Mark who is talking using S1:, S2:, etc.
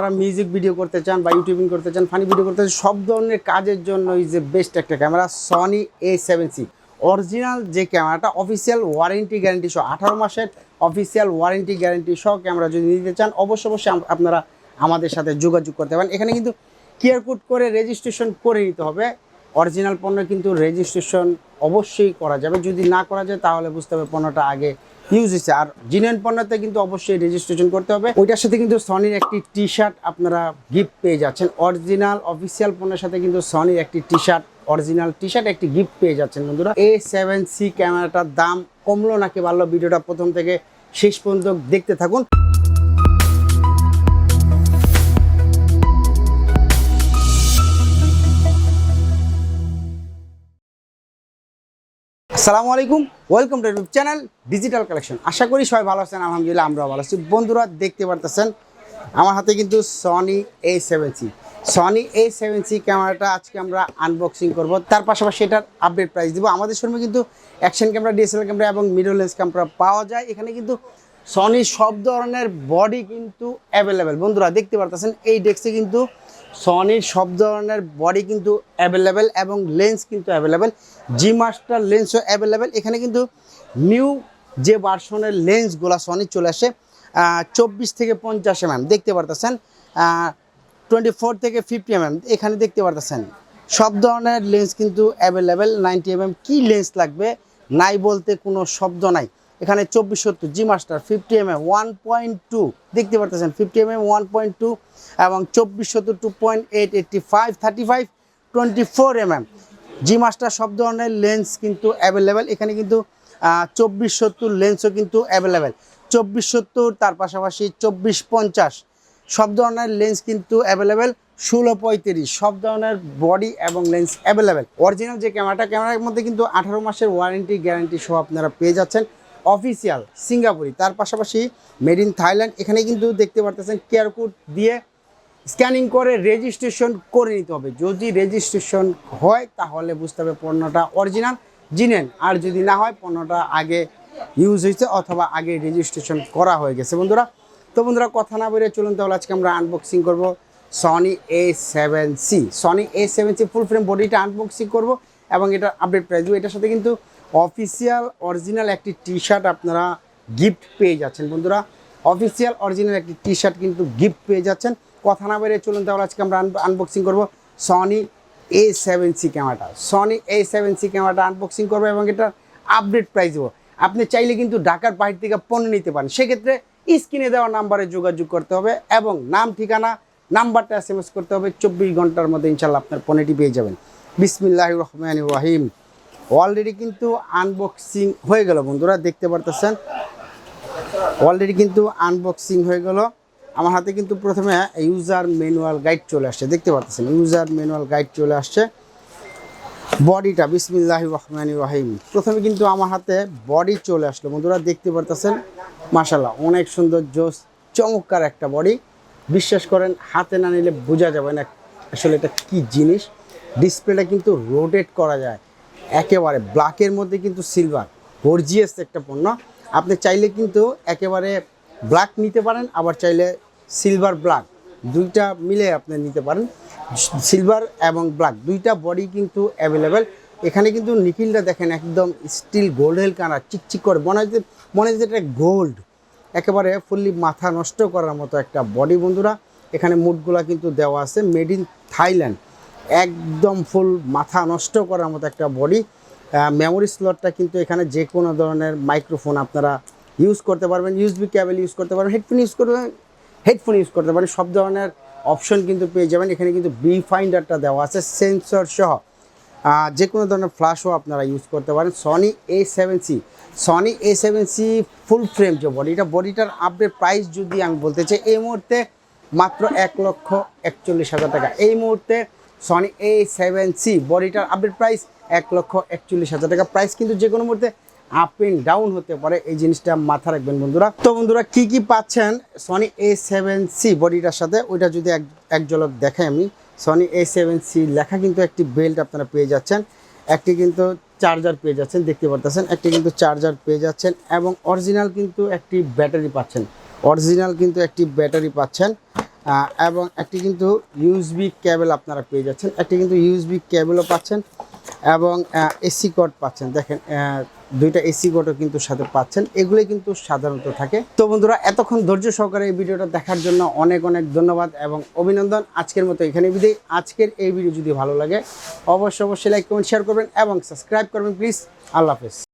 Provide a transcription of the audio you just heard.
S1: যারা music video করতে চান বা ইউটিউবিং করতে চান ফানি ভিডিও করতে চান, সব ধরনের কাজের জন্য ইজ যে বেস্ট একটা camera Sony A seven C original যে ক্যামেরাটা অফিসিয়াল ওয়ারেন্টি গ্যারেন্টি সহ, আঠারো মাসের অফিসিয়াল ওয়ারেন্টি গ্যারেন্টি সহ ক্যামেরা যদি নিতে চান অবশ্যই অবশ্যই আপনারা আমাদের সাথে যোগাযোগ করতে পারেন। এখানে কিন্তু কিয়ার কোড করে রেজিস্ট্রেশন করে নিতে হবে। অরিজিনাল পণ্য কিন্তু রেজিস্ট্রেশন অবশ্যই করা যাবে। যদি না করা যায়, তাহলে বুঝতে হবে পণ্যটা আগে ইউজ হয়েছে। আর জিনিয়ান পণ্যতে কিন্তু অবশ্যই রেজিস্ট্রেশন করতে হবে। ওইটার সাথে কিন্তু সনির একটি টি শার্ট আপনারা গিফট পেয়ে যাচ্ছেন। অরিজিনাল অফিসিয়াল পণ্যের সাথে কিন্তু সনির একটি T shirt original T shirt একটি গিফট পেয়ে যাচ্ছেন বন্ধুরা। এ সেভেন সি ক্যামেরাটার দাম কমলো নাকি বাড়লো? ভিডিওটা প্রথম থেকে শেষ পর্যন্ত দেখতে থাকুন। আসসালামু আলাইকুম। Welcome to channel digital collection আশা করি সবাই ভালো আছেন, আলহামদুলিল্লাহ আমরাও ভালো আছি। বন্ধুরা, দেখতে পারতেছেন, আমার হাতে কিন্তু Sony A seven C Sony A seven C ক্যামেরাটা আজকে আমরা আনবক্সিং করব। তার পাশাপাশি এটার আপডেট প্রাইস দিব। আমাদের শোরুমে কিন্তু অ্যাকশন ক্যামেরা ডিএসএলআর ক্যামেরা এবং মিডল লেন্স ক্যামেরা পাওয়া যায়। এখানে কিন্তু সনি সব ধরনের বডি কিন্তু অ্যাভেলেবেল বন্ধুরা, দেখতে পারতেছেন, এই ডেস্কে কিন্তু সনির সব ধরনের বডি কিন্তু অ্যাভেলেবেল এবং লেন্স কিন্তু অ্যাভেলেবেল জি মাস্টার লেন্সও অ্যাভেলেবেল এখানে কিন্তু নিউ যে ভার্সনের লেন্সগুলো সনি চলে আসে চব্বিশ থেকে পঞ্চাশ এমএম দেখতে পারতেছেন? টোয়েন্টি ফোর থেকে ফিফটি এমএম এখানে দেখতে পারতেছেন? সব ধরনের লেন্স কিন্তু অ্যাভেলেবেল নাইনটি এমএম কী লেন্স লাগবে? নাই বলতে কোনো শব্দ নাই। এখানে চব্বিশ সত্তর G master fifty M M one point two দেখতে পারতেছেন fifty M M one point two এবং চব্বিশ সত্তর two point eight eighty five thirty five twenty four M M G master সব ধরনের লেন্স কিন্তু অ্যাভেলেবেল এখানে কিন্তু চব্বিশ সত্তর লেন্সও কিন্তু অ্যাভেলেবেল চব্বিশ সত্তর, তার পাশাপাশি চব্বিশ পঞ্চাশ, সব ধরনের লেন্স কিন্তু অ্যাভেলেবেল ষোলো পঁয়ত্রিশ, সব ধরনের বডি এবং লেন্স অ্যাভেলেবেল অরিজিনাল যে ক্যামেরাটা ক্যামেরার মধ্যে কিন্তু আঠারো মাসের ওয়ারেন্টি গ্যারান্টি সহ আপনারা পেয়ে যাচ্ছেন। অফিসিয়াল সিঙ্গাপুরি, তার পাশাপাশি মেড ইন থাইল্যান্ড। এখানে কিন্তু দেখতে পারতেছেন কেয়ার কোড দিয়ে স্ক্যানিং করে রেজিস্ট্রেশন করে নিতে হবে। যদি রেজিস্ট্রেশন হয়, তাহলে বুঝতে হবে পণ্যটা অরিজিনাল, জিনেন। আর যদি না হয়, পণ্যটা আগে ইউজ হয়েছে অথবা আগে রেজিস্ট্রেশন করা হয়ে গেছে। বন্ধুরা, তো বন্ধুরা, কথা না বেরিয়ে চলুন তাহলে আজকে আমরা আনবক্সিং করব Sony A seven C Sony A seven C full frame বডিটা আনবক্সিং করব এবং এটা আপডেট প্রাইস দেবো। এটার সাথে কিন্তু অফিসিয়াল অরিজিনাল একটি টি শার্ট আপনারা গিফট পেয়ে যাচ্ছেন, বন্ধুরা। অফিসিয়াল অরিজিনাল একটি টি শার্ট কিন্তু গিফট পেয়ে যাচ্ছেন। কথা না বেরিয়ে চলুন তাহলে আজকে আমরা আনবক্সিং করব সনি এ সেভেন সি ক্যামেরাটা সনি এ সেভেন সি ক্যামেরাটা আনবক্সিং করব এবং এটার আপডেট প্রাইস দেবো। আপনি চাইলে কিন্তু ঢাকার বাইরে থেকে পণ্য নিতে পারেন। সেক্ষেত্রে স্ক্রিনে দেওয়া নাম্বারে যোগাযোগ করতে হবে এবং নাম, ঠিকানা, নাম্বারটা এস করতে হবে। চব্বিশ ঘণ্টার মধ্যে ইনশাল্লাহ আপনার পণ্যটি পেয়ে যাবেন। বিসমিল্লাহ রহমান রাহিম। অলরেডি কিন্তু আনবক্সিং হয়ে গেল, বন্ধুরা, দেখতে পারতেছেন? অলরেডি কিন্তু আনবক্সিং হয়ে গেল। আমার হাতে কিন্তু প্রথমে ইউজার ম্যানুয়াল গাইড চলে আসছে, দেখতে পাচ্ছেন ইউজার ম্যানুয়াল গাইড চলে আসছে। বডিটা বিসমিল্লাহ রহমান রাহিম। প্রথমে কিন্তু আমার হাতে বডি চলে আসলো, বন্ধুরা, দেখতে পারতেছেন? মাশাল্লাহ অনেক সুন্দর, জোস, চমৎকার একটা বডি বিশ্বাস করেন, হাতে না নিলে বোঝা যাবে না আসলে এটা কি জিনিস। ডিসপ্লেটা কিন্তু রোটেট করা যায়। একেবারে ব্ল্যাকের মধ্যে কিন্তু সিলভার গর্জিয়াস একটা পণ্য। আপনি চাইলে কিন্তু একেবারে ব্ল্যাক নিতে পারেন, আবার চাইলে সিলভার ব্ল্যাক দুইটা মিলে আপনি নিতে পারেন সিলভার এবং ব্ল্যাক দুইটা বডি কিন্তু অ্যাভেলেবেল এখানে কিন্তু নিখিলটা দেখেন একদম স্টিল গোল্ডেল কালার চিকচিক করে মনে হচ্ছে মনে হচ্ছে এটা গোল্ড একেবারে ফুললি মাথা নষ্ট করার মতো একটা বডি বন্ধুরা। এখানে মুডগুলা কিন্তু দেওয়া আছে মেড ইন থাইল্যান্ড একদম ফুল মাথা নষ্ট করার মতো একটা বডি। মেমোরি স্লটটা কিন্তু এখানে যে কোনো ধরনের মাইক্রোফোন আপনারা ইউজ করতে পারবেন ইউএসবি ক্যাবেল ইউজ করতে পারবেন হেডফোন ইউজ করতে হেডফোন ইউজ করতে পারেন সব ধরনের অপশন কিন্তু পেয়ে যাবেন। এখানে কিন্তু বি ফাইন্ডারটা দেওয়া আছে সেন্সর সহ। যে কোনো ধরনের ফ্ল্যাশও আপনারা ইউজ করতে পারেন। Sony A seven C Sony A seven C full frame যে বডিটা বডিটার আপডেট প্রাইস যদি আমি বলতে চাই, এই মুহূর্তে মাত্র এক লক্ষ একচল্লিশ হাজার টাকা। এই মুহূর্তে সনি এ সেভেন সি বডিটার আপডেট প্রাইস এক লক্ষ একচল্লিশ হাজার টাকা। প্রাইস কিন্তু যে কোনো মুহূর্তে আপ এন্ড ডাউন হতে পারে, এই জিনিসটা মাথা রাখবেন বন্ধুরা। তো বন্ধুরা, কি কি পাচ্ছেন সনি এ সেভেন সি বডিটার সাথে? ওইটা যদি এক এক ঝলক দেখাই আমি। সনি এ সেভেন সি লেখা কিন্তু একটি বেল্ট আপনারা পেয়ে যাচ্ছেন। একটি কিন্তু চার্জার পেয়ে যাচ্ছেন, দেখতে পারতেছেন। একটি কিন্তু চার্জার পেয়ে যাচ্ছেন এবং অরিজিনাল কিন্তু একটি ব্যাটারি পাচ্ছেন। অরিজিনাল কিন্তু একটি ব্যাটারি পাচ্ছেন। এবং একটি কিন্তু ইউএসবি কেবল আপনারা পেয়ে যাচ্ছেন। একটি কিন্তু ইউএসবি কেবলও পাচ্ছেন এবং এসি কোড পাচ্ছেন। দেখেন দুইটা এসি কোডও কিন্তু সাথে পাচ্ছেন। এগুলোই কিন্তু সাধারণত থাকে। তো বন্ধুরা, এতক্ষণ ধৈর্য সহকারে এই ভিডিওটা দেখার জন্য অনেক অনেক ধন্যবাদ এবং অভিনন্দন। আজকের মতো এখানে বিদায়। আজকের এই ভিডিও যদি ভালো লাগে, অবশ্যই অবশ্যই লাইক কমেন্ট শেয়ার করবেন এবং সাবস্ক্রাইব করবেন। প্লিজ আল্লাহ হাফেজ।